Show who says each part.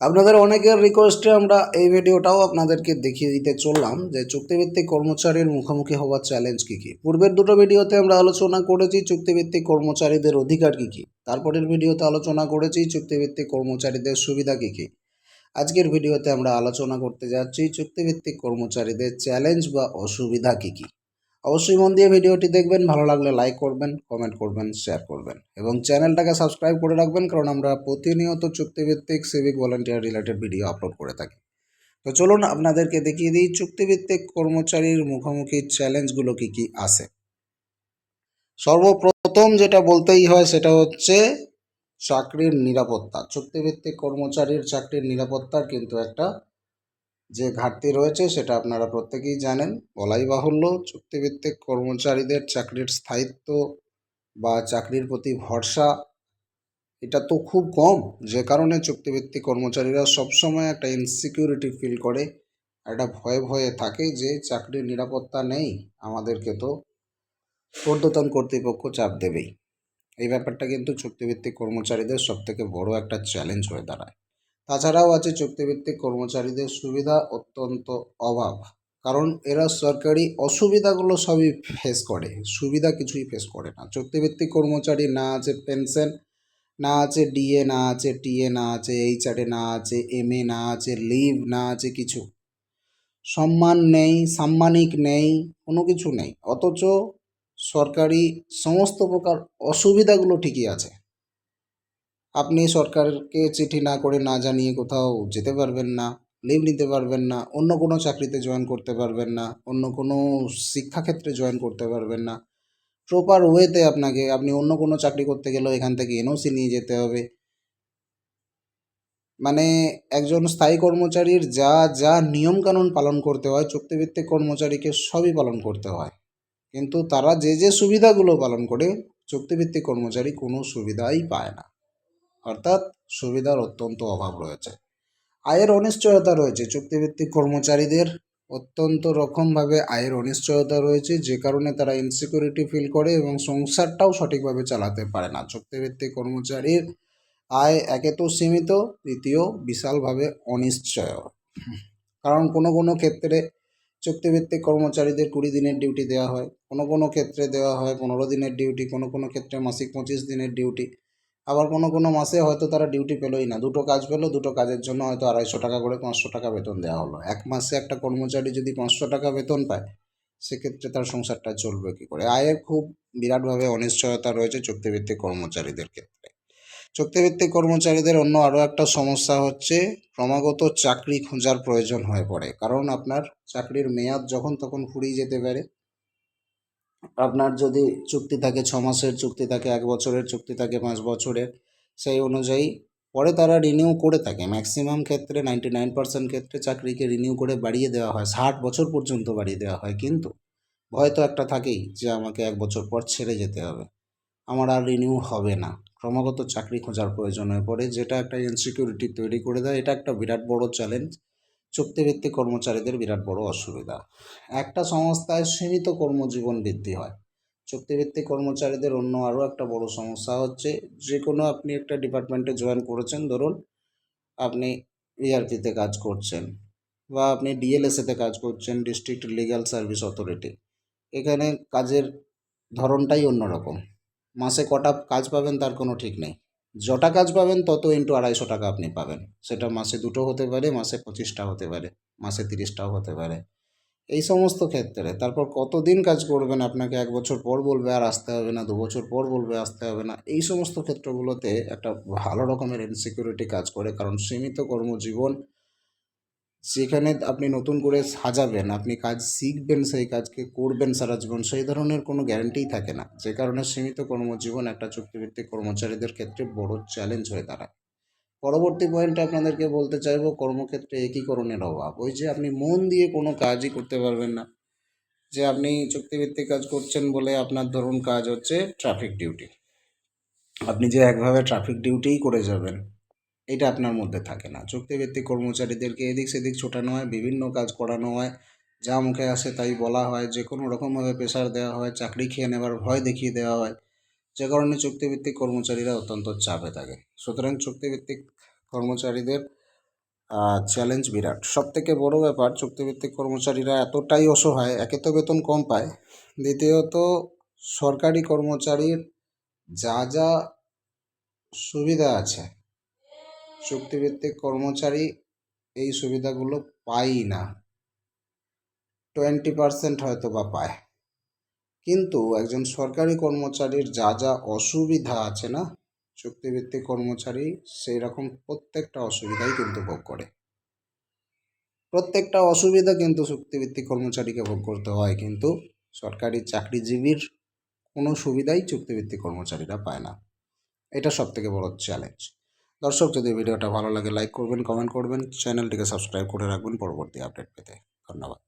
Speaker 1: আপনাদের অনেকের রিকোয়েস্টে আমরা এই ভিডিওটাও আপনাদেরকে দেখিয়ে দিতে চললাম যে চুক্তিভিত্তিক কর্মচারীর মুখোমুখি হওয়ার চ্যালেঞ্জ কী কী। পূর্বের দুটো ভিডিওতে আমরা আলোচনা করেছি চুক্তিভিত্তিক কর্মচারীদের অধিকার কী কী। তারপরের ভিডিওতে আলোচনা করেছি চুক্তিভিত্তিক কর্মচারীদের সুবিধা কী কী। আজকের ভিডিওতে আমরা আলোচনা করতে যাচ্ছি চুক্তিভিত্তিক কর্মচারীদের চ্যালেঞ্জ বা অসুবিধা কী কী। অবশ্যই মন দিয়ে ভিডিওটি দেখবেন, ভালো লাগলে লাইক করবেন কমেন্ট করবেন শেয়ার করবেন এবং চ্যানেলটাকে সাবস্ক্রাইব করে রাখবেন কারণ আমরা প্রতিনিয়ত চুক্তিভিত্তিক civic volunteer related video upload করে থাকি। তো চলুন আপনাদেরকে দেখিয়ে দিই চুক্তিভিত্তিক কর্মচারীর মুখোমুখি চ্যালেঞ্জগুলো কী কী আছে। সর্বপ্রথম যেটা বলতেই হয় সেটা হচ্ছে চাকরির নিরাপত্তা। চুক্তিভিত্তিক কর্মচারীর চাকরির নিরাপত্তার কিন্তু একটা যে ঘাটতি রয়েছে সেটা আপনারা প্রত্যেকেই জানেন। বলাই বাহুল্য, চুক্তিভিত্তিক কর্মচারীদের চাকরির স্থায়িত্ব বা চাকরির প্রতি ভরসা, এটা তো খুব কম। যে কারণে চুক্তিভিত্তিক কর্মচারীরা সবসময় একটা ইনসিকিউরিটি ফিল করে, একটা ভয়ে ভয়ে থাকে যে চাকরির নিরাপত্তা নেই আমাদেরকে তো ঊর্ধ্বতন কর্তৃপক্ষ চাপ দেবেই। এই ব্যাপারটা কিন্তু চুক্তিভিত্তিক কর্মচারীদের সবথেকে বড় একটা চ্যালেঞ্জ হয়ে দাঁড়ায়। তাছাড়াও আছে চুক্তিভিত্তিক কর্মচারীদের সুবিধা অত্যন্ত অভাব। কারণ এরা সরকারি অসুবিধাগুলো সবই ফেস করে, সুবিধা কিছুই ফেস করে না। চুক্তিভিত্তিক কর্মচারী না আছে পেনশন, না আছে ডিএ না আছে টিএ না আছে এইচআরএ না আছে এমএ না আছে লিভ না আছে কিছু। সম্মান নেই, সাম্মানিক নেই, কোনো কিছু নেই। অথচ সরকারি সমস্ত প্রকার অসুবিধাগুলো ঠিকই আছে। আপনি সরকারকে চিঠি না করে না জানিয়ে কোথাও যেতে পারবেন না লিভ নিতে পারবেন না, অন্য কোনো চাকরিতে জয়েন করতে পারবেন না, অন্য কোনো শিক্ষাক্ষেত্রে জয়েন করতে পারবেন না। প্রপার ওয়েতে আপনাকে, আপনি অন্য কোনো চাকরি করতে গেলেও এখান থেকে এনওসি নিয়ে যেতে হবে। মানে একজন স্থায়ী কর্মচারীর যা যা নিয়মকানুন পালন করতে হয়, চুক্তিভিত্তিক কর্মচারীকে সবই পালন করতে হয়। কিন্তু তারা যে যে সুবিধাগুলো পালন করে, চুক্তিভিত্তিক কর্মচারী কোনো সুবিধাই পায় না। অর্থাৎ সুবিধার অত্যন্ত অভাব রয়েছে। আয়ের অনিশ্চয়তা রয়েছে। চুক্তিভিত্তিক কর্মচারীদের অত্যন্ত রকমভাবে আয়ের অনিশ্চয়তা রয়েছে, যে কারণে তারা ইনসিকিউরিটি ফিল করে এবং সংসারটাও সঠিকভাবে চালাতে পারে না। চুক্তিভিত্তিক কর্মচারীর আয় একে তো সীমিত, দ্বিতীয় বিশালভাবে অনিশ্চয়। কারণ কোনো কোনো ক্ষেত্রে চুক্তিভিত্তিক কর্মচারীদের কুড়ি দিনের ডিউটি দেওয়া হয়, কোনো কোনো ক্ষেত্রে দেওয়া হয় পনেরো দিনের ডিউটি, কোনো কোনো ক্ষেত্রে মাসিক পঁচিশ দিনের ডিউটি। আবার কোনো কোনো মাসে হয়তো তারা ডিউটি পেলোই না। দুটো কাজ পেল, দুটো কাজের জন্য হয়তো আড়াইশো টাকা করে পাঁচশো টাকা বেতন দেওয়া হলো। এক মাসে একটা কর্মচারী যদি পাঁচশো টাকা বেতন পায়, সেক্ষেত্রে তার সংসারটা চলবে কী করে? আয়ের খুব বিরাটভাবে অনিশ্চয়তা রয়েছে চুক্তিভিত্তিক কর্মচারীদের ক্ষেত্রে। চুক্তিভিত্তিক কর্মচারীদের অন্য আরও একটা সমস্যা হচ্ছে, ক্রমাগত চাকরি খোঁজার প্রয়োজন হয়ে পড়ে। কারণ আপনার চাকরির মেয়াদ যখন, তখন ফুরিয়ে যেতে পারে। আপনার যদি চুক্তি থাকে, ছ মাসের চুক্তি থাকে, এক বছরের চুক্তি থাকে, পাঁচ বছরের, সেই অনুযায়ী পরে তারা রিনিউ করে থাকে। ম্যাক্সিমাম ক্ষেত্রে নাইনটি নাইন পার্সেন্ট ক্ষেত্রে চাকরিকে রিনিউ করে বাড়িয়ে দেওয়া হয়। ষাট বছর পর্যন্ত বাড়িয়ে দেওয়া হয়। কিন্তু ভয় তো একটা থাকেই যে আমাকে এক বছর পর ছেড়ে যেতে হবে। আমার আর রিনিউ হবে না। ক্রমাগত চাকরি খোঁজার প্রয়োজন হয়ে পড়ে। যেটা একটা ইনসিকিউরিটি তৈরি করে দেয়। এটা একটা বিরাট বড় চ্যালেঞ্জ চুক্তিভিত্তিক কর্মচারীদের বিরাট বড় অসুবিধা। একটা সংস্থায় সীমিত কর্মজীবন বৃদ্ধি হয়। চুক্তিভিত্তিক কর্মচারীদের অন্য আরও একটা বড় সমস্যা হচ্ছে যে কোনো আপনি একটা ডিপার্টমেন্টে জয়েন করেছেন, ধরুন আপনি ইআরপিতে কাজ করছেন বা আপনি ডিএলএসএতে কাজ করছেন ডিস্ট্রিক্ট লিগ্যাল সার্ভিস অথরিটি এখানে কাজের ধরনটাই অন্যরকম। মাসে কটা কাজ পাবেন তার কোনো ঠিক নেই। যটা কাজ পাবেন, তত ইন্টু আড়াইশো টাকা আপনি পাবেন। সেটা মাসে দুটো হতে পারে, মাসে পঁচিশটা হতে পারে, মাসে তিরিশটাও হতে পারে। এই সমস্ত ক্ষেত্রে, তারপর কতদিন কাজ করবেন আপনাকে এক বছর পর বলবে, আর আসতে হবে না, দু বছর পর বলবে, আসতে হবে না, এই সমস্ত ক্ষেত্রগুলোতে একটা ভালো রকমের ইনসিকিউরিটি কাজ করে, কারণ সীমিত কর্মজীবন যেখানে আপনি নতুন করে সাজাবেন, আপনি কাজ শিখবেন, সেই কাজকে করবেন সারা জীবন, সেই ধরনের কোনো গ্যারান্টিই থাকে না। যে কারণে সীমিত কর্মজীবন একটা চুক্তিভিত্তিক কর্মচারীদের ক্ষেত্রে বড় চ্যালেঞ্জ হয়ে দাঁড়ায়। পরবর্তী পয়েন্টে আপনাদেরকে বলতে চাইব, কর্মক্ষেত্রে একীকরণের অভাব। ওই যে আপনি মন দিয়ে কোনো কাজই করতে পারবেন না। যে আপনি চুক্তিভিত্তিক কাজ করছেন বলে আপনার ধরুন কাজ হচ্ছে ট্রাফিক ডিউটি আপনি যে একভাবে ট্রাফিক ডিউটিই করে যাবেন এটা আপনার মধ্যে থাকে না। চুক্তিভিত্তিক কর্মচারীদেরকে এদিক সেদিক ছোটানো হয়, বিভিন্ন কাজ করানো হয়, যা মুখে আসে তাই বলা হয় যে কোনো রকমভাবে প্রেশার দেওয়া হয়, চাকরি খেয়ে নেবার ভয় দেখিয়ে দেওয়া হয়, যে কারণে চুক্তিভিত্তিক কর্মচারীরা অত্যন্ত চাপে থাকে। সুতরাং চুক্তিভিত্তিক কর্মচারীদের চ্যালেঞ্জ বিরাট। সব থেকে বড় ব্যাপার, চুক্তিভিত্তিক কর্মচারীরা এতটাই অসহায়, একে তো বেতন কম পায়। দ্বিতীয়ত, সরকারি কর্মচারীর যা যা সুবিধা আছে চুক্তিভিত্তিক কর্মচারী এই সুবিধাগুলো পায়ই না। টোয়েন্টি পার্সেন্ট হয়তো বা পায়। কিন্তু একজন সরকারি কর্মচারীর যা যা অসুবিধা আছে না, চুক্তিভিত্তিক কর্মচারী সেই রকম প্রত্যেকটা অসুবিধাই কিন্তু ভোগ করে। প্রত্যেকটা অসুবিধা কিন্তু চুক্তিভিত্তিক কর্মচারীকে ভোগ করতে হয়, কিন্তু সরকারি চাকরিজীবীর কোনো সুবিধাই চুক্তিভিত্তিক কর্মচারীরা পায় না। এটা সব থেকে বড় চ্যালেঞ্জ দর্শক, যদি ভিডিওটা ভালো লাগে লাইক করবেন কমেন্ট করবেন চ্যানেলটিকে সাবস্ক্রাইব করে রাখবেন পরবর্তী আপডেট পেতে। ধন্যবাদ।